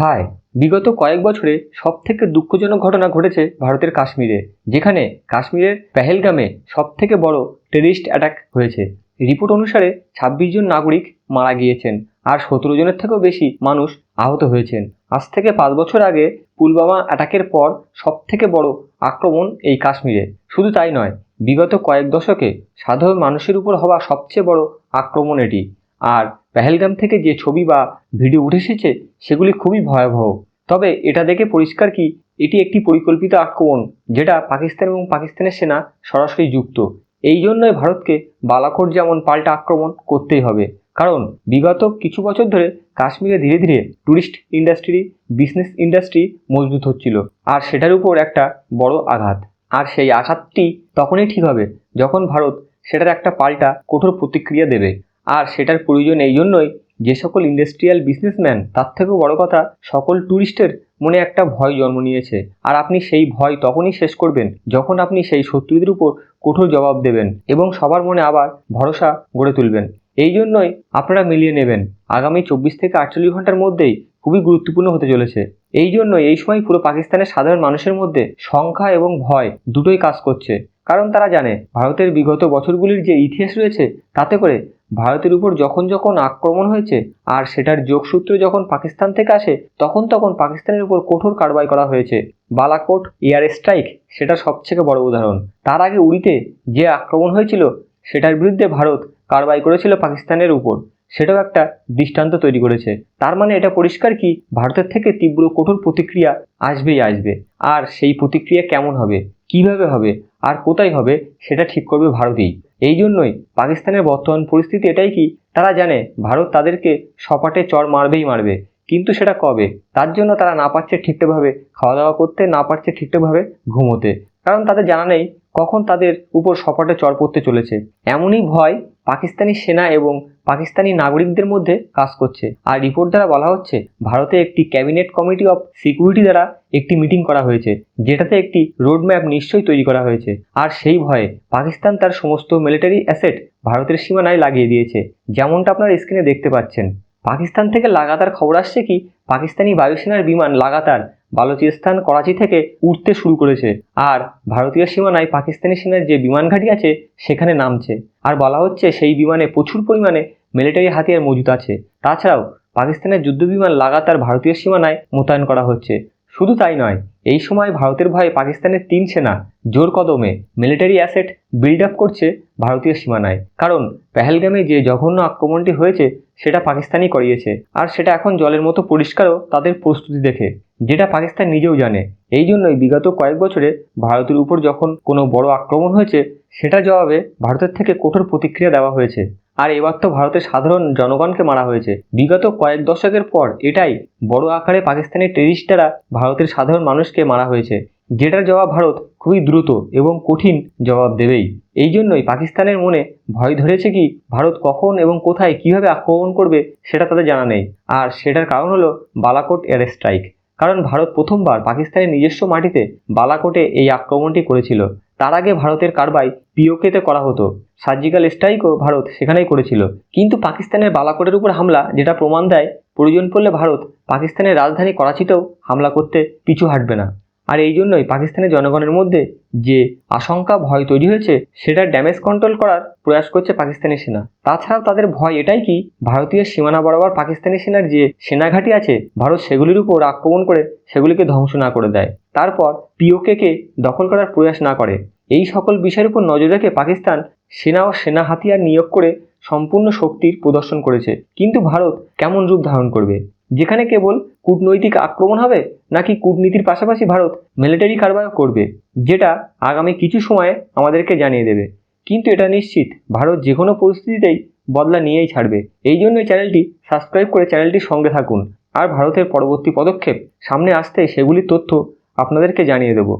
High বিগত কয়েক বছরে সব থেকে দুঃখজনক ঘটনা ঘটেছে ভারতের কাশ্মীরে, যেখানে কাশ্মীরের পেহেলগামে সব থেকে বড় টেরিস্ট অ্যাটাক হয়েছে। রিপোর্ট অনুসারে ছাব্বিশ জন নাগরিক মারা গিয়েছেন আর সতেরো জনের থেকেও বেশি মানুষ আহত হয়েছেন। আজ থেকে পাঁচ বছর আগে পুলবামা অ্যাটাকের পর সব থেকে বড় আক্রমণ এই কাশ্মীরে। শুধু তাই নয়, বিগত কয়েক দশকে সাধারণ মানুষের উপর হওয়া সবচেয়ে বড় আক্রমণ এটি। আর পেহেলগাম থেকে যে ছবি বা ভিডিও উঠে এসেছে, সেগুলি খুবই ভয়াবহ। তবে এটা দেখে পরিষ্কার কি, এটি একটি পরিকল্পিত আক্রমণ, যেটা পাকিস্তান এবং পাকিস্তানের সেনা সরাসরি যুক্ত। এই জন্যই ভারতকে বালাকোট যেমন পাল্টা আক্রমণ করতেই হবে। কারণ, বিগত কিছু বছর ধরে কাশ্মীরে ধীরে ধীরে ট্যুরিস্ট ইন্ডাস্ট্রি, বিজনেস ইন্ডাস্ট্রি মজবুত হচ্ছিল, আর সেটার উপর একটা বড় আঘাত। আর সেই আঘাতটি তখনই ঠিক হবে, যখন ভারত সেটার একটা পাল্টা কঠোর প্রতিক্রিয়া দেবে। আর সেটার প্রয়োজন এই জন্যই যে সকল ইন্ডাস্ট্রিয়াল বিজনেসম্যান তার থেকেও বড় কথা, সকল ট্যুরিস্টের মনে একটা ভয় জন্ম নিয়েছে। আর আপনি সেই ভয় তখনই শেষ করবেন যখন আপনি সেই শত্রুদের উপর কঠোর জবাব দেবেন এবং সবার মনে আবার ভরসা গড়ে তুলবেন। এই জন্যই আপনারা মিলিয়ে নেবেন। আগামী চব্বিশ থেকে আটচল্লিশ ঘণ্টার মধ্যেই খুবই গুরুত্বপূর্ণ হতে চলেছে। এই জন্য এই সময় পুরো পাকিস্তানের সাধারণ মানুষের মধ্যে সংখ্যা এবং ভয় দুটোই কাজ করছে। কারণ তারা জানে, ভারতের বিগত বছরগুলির যে ইতিহাস রয়েছে, তাতে করে ভারতের উপর যখন যখন আক্রমণ হয়েছে আর সেটার যোগসূত্র যখন পাকিস্তান থেকে আসে, তখন তখন পাকিস্তানের উপর কঠোর কারবাই করা হয়েছে। বালাকোট এয়ার স্ট্রাইক সেটা সবথেকে বড় উদাহরণ। তার আগে উড়িতে যে আক্রমণ হয়েছিল, সেটার বিরুদ্ধে ভারত কারবাই করেছিল পাকিস্তানের উপর। সেটাও একটা দৃষ্টান্ত তৈরি করেছে। তার মানে এটা পরিষ্কার কি, ভারতের থেকে তীব্র কঠোর প্রতিক্রিয়া আসবেই আসবে। আর সেই প্রতিক্রিয়া কেমন হবে? কীভাবে হবে? আর কোথায় হবে? সেটা ঠিক করবে ভারতই। এই জন্যই পাকিস্তানের বর্তমান পরিস্থিতি এটাই কি, তারা জানে ভারত তাদেরকে সপাটে চর মারবেই মারবে। কিন্তু সেটা কবে? তার জন্য তারা না পারছে ঠিকঠাকভাবে খাওয়া দাওয়া করতে, না পারছে ঠিকঠাকভাবে ঘুমোতে। কারণ তাদের জানা নেই কখন তাদের উপর সপাটে চর পড়তে চলেছে। এমনই ভয় পাকিস্তানি সেনা এবং পাকিস্তানি নাগরিকদের মধ্যে কাজ করছে। আর রিপোর্ট দ্বারা বলা হচ্ছে, ভারতে একটি ক্যাবিনেট কমিটি অফ সিকিউরিটি দ্বারা একটি মিটিং করা হয়েছে, যেটাতে একটি রোডম্যাপ নিশ্চয়ই তৈরি করা হয়েছে। আর সেই ভয়ে পাকিস্তান তার সমস্ত মিলিটারি অ্যাসেট ভারতের সীমানায় লাগিয়ে দিয়েছে। যেমনটা আপনার স্ক্রিনে দেখতে পাচ্ছেন। পাকিস্তান থেকে লাগাতার খবর আসছে কি, পাকিস্তানি বায়ুসেনার বিমান লাগাতার বালুচিস্তান, করাচি থেকে উঠতে শুরু করেছে। আর ভারতীয় সীমানায় পাকিস্তানি সেনার যে বিমান ঘাঁটি আছে, সেখানে নামছে। আর বলা হচ্ছে, সেই বিমানে প্রচুর পরিমাণে মিলিটারি হাতিয়ার মজুত আছে। তাছাড়াও, পাকিস্তানের যুদ্ধবিমান লাগাতার ভারতীয় সীমানায় মোতায়েন করা হচ্ছে। শুধু তাই নয়, এই সময় ভারতের ভয়ে পাকিস্তানের তিন সেনা জোর কদমে মিলিটারি অ্যাসেট বিল্ড আপ করছে ভারতীয় সীমানায়। কারণ, পেহেলগামে যে জঘন্য আক্রমণটি হয়েছে, সেটা পাকিস্তানই করিয়েছে। আর সেটা এখন জলের মতো পরিষ্কারও তাদের প্রস্তুতি দেখে, যেটা পাকিস্তান নিজেও জানে। এই জন্যই বিগত কয়েক বছরে ভারতের উপর যখন কোনো বড় আক্রমণ হয়েছে, সেটা জবাবে ভারতের থেকে কঠোর প্রতিক্রিয়া দেওয়া হয়েছে। আর এবার তো ভারতের সাধারণ জনগণকে মারা হয়েছে। বিগত কয়েক দশকের পর এটাই বড় আকারে পাকিস্তানের টেরিস্টারা ভারতের সাধারণ মানুষকে মারা হয়েছে। যেটার জবাব ভারত খুবই দ্রুত এবং কঠিন জবাব দেবেই। এই জন্যই পাকিস্তানের মনে ভয় ধরেছে কি, ভারত কখন এবং কোথায় কীভাবে আক্রমণ করবে সেটা তাদের জানা নেই। আর সেটার কারণ হলো বালাকোট এয়ার স্ট্রাইক কারণ ভারত প্রথমবার পাকিস্তানের নিজস্ব মাটিতে বালাকোটে এই আক্রমণটি করেছিল। তার আগে ভারতের কারবাই পিওকেতে করা হতো। সার্জিক্যাল স্ট্রাইকও ভারত সেখানেই করেছিল। কিন্তু পাকিস্তানের বালাকোটের উপর হামলা, যেটা প্রমাণ দেয়, প্রয়োজন পড়লে ভারত পাকিস্তানের রাজধানী করাচিতেও হামলা করতে পিছু হাঁটবে না। আর এই জন্যই পাকিস্তানের জনগণের মধ্যে যে আশঙ্কা, ভয় তৈরি হয়েছে সেটার ড্যামেজ কন্ট্রোল করার প্রয়াস করছে পাকিস্তানি সেনা। তাছাড়াও তাদের ভয় এটাই কি, ভারতীয় সীমানা বরাবর পাকিস্তানি সেনার যে সেনাঘাঁটি আছে, ভারত সেগুলির উপর আক্রমণ করে সেগুলিকে ধ্বংস না করে দেয়। তারপর পিওকেকে দখল করার প্রয়াস না করে। এই সকল বিষয়ের উপর নজর রেখে পাকিস্তান সেনা ও সেনা হাতিয়ার নিয়োগ করে সম্পূর্ণ শক্তির প্রদর্শন করেছে। কিন্তু ভারত কেমন রূপ ধারণ করবে? যেখানে কেবল কূটনৈতিক আক্রমণ হবে নাকি কূটনীতির পাশাপাশি ভারত মিলিটারি কারবারও করবে, যেটা আগামী কিছু সময়ে আমাদেরকে জানিয়ে দেবে। কিন্তু এটা নিশ্চিত, ভারত যে কোনো পরিস্থিতিতেই বদলা নিয়েই ছাড়বে। এই জন্য চ্যানেলটি সাবস্ক্রাইব করে চ্যানেলটির সঙ্গে থাকুন। আর ভারতের পরবর্তী পদক্ষেপ সামনে আসতে সেগুলির তথ্য আপনাদেরকে জানিয়ে দেবো।